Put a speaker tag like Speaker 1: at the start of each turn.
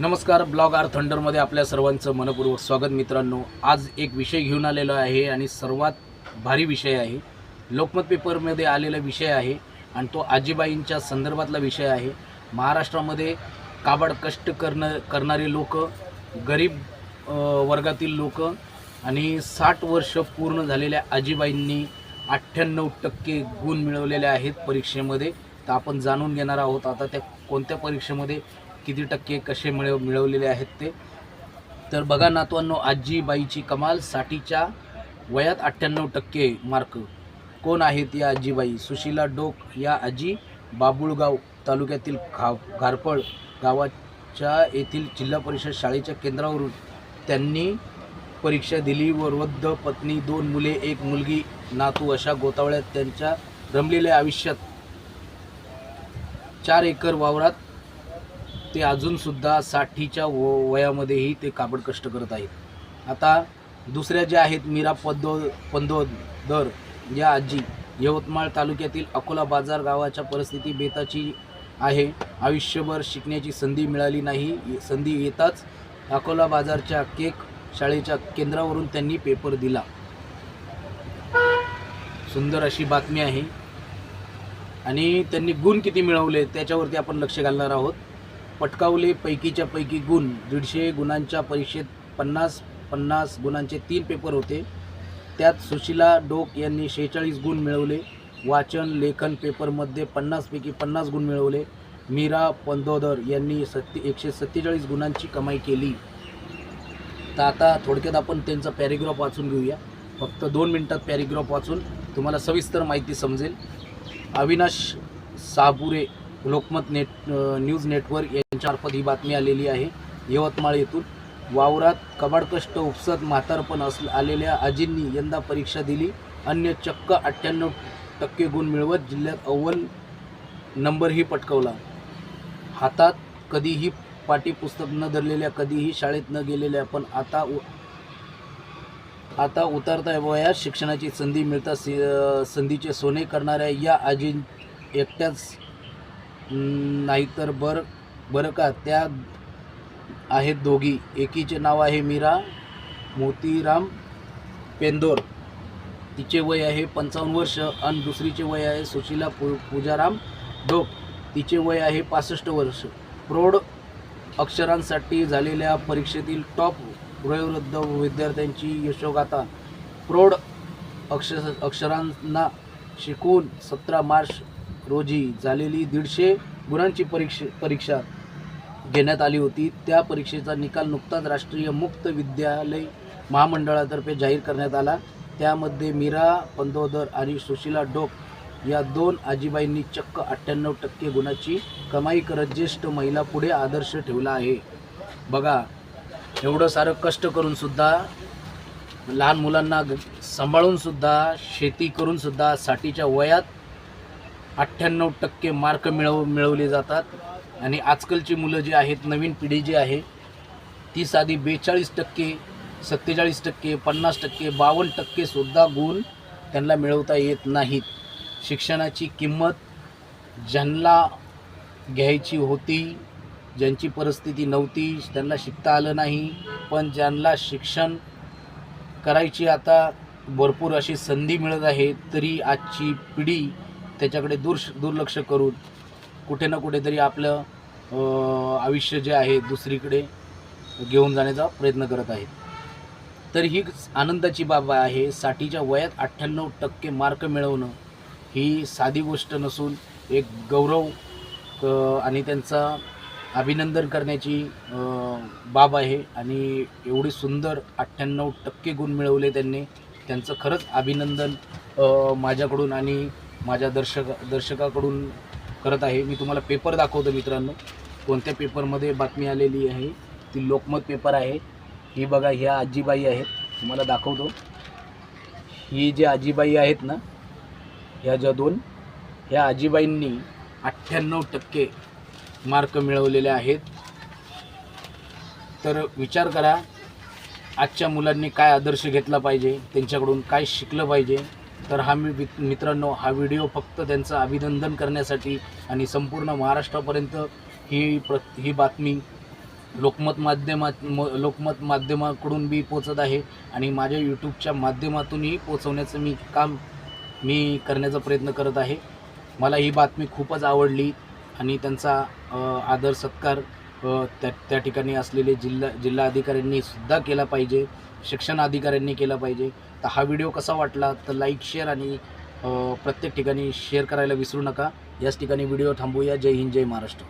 Speaker 1: नमस्कार blog R थंडरमध्ये आपल्या सर्वांचं मनपूर्वक स्वागत मित्रांनो. आज एक विषय घेऊन आलेलो आहे आणि सर्वात भारी विषय आहे. लोकमत पेपरमध्ये आलेला विषय आहे आणि तो आजीबाईंच्या संदर्भातला विषय आहे. महाराष्ट्रामध्ये काबाड कष्ट करणं करणारे लोक गरीब वर्गातील लोक आणि साठ वर्ष पूर्ण झालेल्या आजीबाईंनी अठ्ठ्याण्णव टक्के गुण मिळवलेले आहेत परीक्षेमध्ये. तर आपण जाणून घेणार आहोत आता त्या कोणत्या परीक्षेमध्ये किती टक्के कसे मिळव मिळवलेले आहेत ते. तर बघा नातवांनो आजीबाईची कमाल साठीच्या वयात अठ्ठ्याण्णव टक्के मार्क कोण आहेत या आजीबाई? सुशीला डोक या आजी बाबुळगाव तालुक्यातील खा घारपळ गावाच्या येथील जिल्हा परिषद शाळेच्या केंद्रावरून त्यांनी परीक्षा दिली व वृद्ध पत्नी दोन मुले एक मुलगी नातू अशा गोतावळ्यात त्यांच्या रमलेल्या आयुष्यात चार एकर वावरात ते अजूनसुद्धा साठीच्या व वयामध्येही ते काबड कष्ट करत आहेत. आता दुसऱ्या ज्या आहेत मीरा पद्दो पंदोदर या आजी यवतमाळ तालुक्यातील अकोला बाजार गावाच्या परिस्थिती बेताची आहे. आयुष्यभर शिकण्याची संधी मिळाली नाही. संधी येताच अकोला बाजारच्या केक शाळेच्या केंद्रावरून त्यांनी पेपर दिला. सुंदर अशी बातमी आहे. आणि त्यांनी गुण किती मिळवले त्याच्यावरती आपण लक्ष घालणार आहोत. पटकावले पैकीच्या पैकी गुण. दीडशे गुणांच्या परीक्षेत पन्नास पन्नास गुणांचे तीन पेपर होते. त्यात सुशीला डोक यांनी शेहेचाळीस गुण मिळवले. वाचन लेखन पेपरमध्ये पन्नासपैकी पन्नास गुण मिळवले. मीरा पंदोदर यांनी सत्ते एकशे सत्तेचाळीस गुणांची कमाई केली. तर आता थोडक्यात आपण त्यांचा पॅरेग्राफ वाचून घेऊया. फक्त दोन मिनटात पॅरेग्राफ वाचून तुम्हाला सविस्तर माहिती समजेल. Avinash Sabure Lokmat net news network यांच्यामार्फत ही बातमी आलेली आहे. यवतमाळ येथून वावरात कबाडकष्ट उपसत म्हातारपण अस आलेल्या आजींनी यंदा परीक्षा दिली. अन्य चक्क अठ्ठ्याण्णव टक्के गुण मिळवत जिल्ह्यात अव्वल नंबरही पटकवला. हातात कधीही पाठ्यपुस्तक न धरलेल्या कधीही शाळेत न गेलेल्या पण आता उ आता उतरता वयात शिक्षणाची संधी मिळता संधीचे सोने करणाऱ्या या आजी एकट्याच नाहीतर बर बरं का त्या आहेत दोघी. एकीचे नाव आहे मीरा मोतीराम पेंदोर. तिचे वय आहे पंचावन्न वर्ष आणि दुसरीचे वय आहे सुशीला पू पूजाराम डोक. तिचे वय आहे पासष्ट वर्ष. प्रौढ अक्षरांसाठी झालेल्या परीक्षेतील टॉप वयोवृद्ध विद्यार्थ्यांची यशोगाथा. प्रौढ अक्ष अक्षरांना शिकून सतरा मार्च रोजी झालेली दीडशे गुणांची परीक्ष परीक्षा घेण्यात आली होती. त्या परीक्षेचा निकाल नुकताच राष्ट्रीय मुक्त विद्यालय महामंडळातर्फे जाहीर करण्यात आला. त्यामध्ये मीरा पंदोदर आणि सुशीला डोक या दोन आजीबाईंनी चक्क अठ्ठ्याण्णव टक्के गुणाची कमाई करत ज्येष्ठ महिला पुढे आदर्श ठेवला आहे. बघा एवढं सारं कष्ट करूनसुद्धा लहान मुलांना सांभाळूनसुद्धा शेती करूनसुद्धा साठीच्या वयात अठ्ठ्याण्णव टक्के मार्क मिळव मिळवले जातात. आणि आजकालची मुलं जी आहेत नवीन पिढी जी आहे ती साधी बेचाळीस टक्के सत्तेचाळीस टक्के पन्नास टक्के बावन्न टक्केसुद्धा गुण त्यांना मिळवता येत नाहीत. शिक्षणाची किंमत ज्यांना घ्यायची होती ज्यांची परिस्थिती नव्हती त्यांना शिकता आलं नाही पण ज्यांना शिक्षण करायची आता भरपूर अशी संधी मिळत आहे तरी आजची पिढी त्याच्याकडे दूर दुर्लक्ष करून कुठे ना कुठेतरी आपलं आयुष्य जे आहे दुसरीकडे घेऊन जाण्याचा प्रयत्न करत आहेत. तर ही आनंदाची बाब आहे साठीच्या वयात अठ्ठ्याण्णव टक्के मार्क मिळवणं ही साधी गोष्ट नसून एक गौरव आणि त्यांचा अभिनंदन करण्याची बाब आहे. आणि एवढी सुंदर अठ्ठ्याण्णव टक्के गुण मिळवले त्यांनी. त्यांचं खरंच अभिनंदन माझ्याकडून आणि माझ्या दर्शक दर्शकाकडून करत आहे. मी तुम्हाला पेपर दाखवतो मित्रांनो. कोणत्या पेपरमध्ये बातमी आलेली आहे? ती लोकमत पेपर आहे. ही बघा ह्या आजीबाई आहेत. तुम्हाला दाखवतो. ही जी आजीबाई आहेत ना ह्या ज्या दोन ह्या आजीबाईंनी अठ्ठ्याण्णव टक्के मार्क मिळवलेले आहेत. तर विचार करा आजच्या मुलांनी काय आदर्श घेतला पाहिजे? त्यांच्याकडून काय शिकलं पाहिजे? तर हा मी मित्रांनो हा व्हिडिओ फक्त त्यांचं अभिनंदन करण्यासाठी आणि संपूर्ण महाराष्ट्रापर्यंत ही प्र ही बातमी लोकमत माध्यमात म लोकमत माध्यमाकडून बी पोचत आहे आणि माझ्या यूट्यूबच्या माध्यमातूनही पोचवण्याचं मी काम मी करण्याचा प्रयत्न करत आहे. मला ही बातमी खूपच आवडली आणि त्यांचा आदर सत्कार त्या त्या ठिकाणी असलेले जिल्हा जिल्हा अधिकाऱ्यांनी सुद्धा केला पाहिजे शिक्षण अधिकाऱ्यांनी केला पाहिजे. तर हा व्हिडिओ कसा वाटला तर लाईक शेअर आणि प्रत्येक ठिकाणी शेअर करायला विसरू नका. याच ठिकाणी व्हिडिओ थांबवूया जय हिंद जय महाराष्ट्र.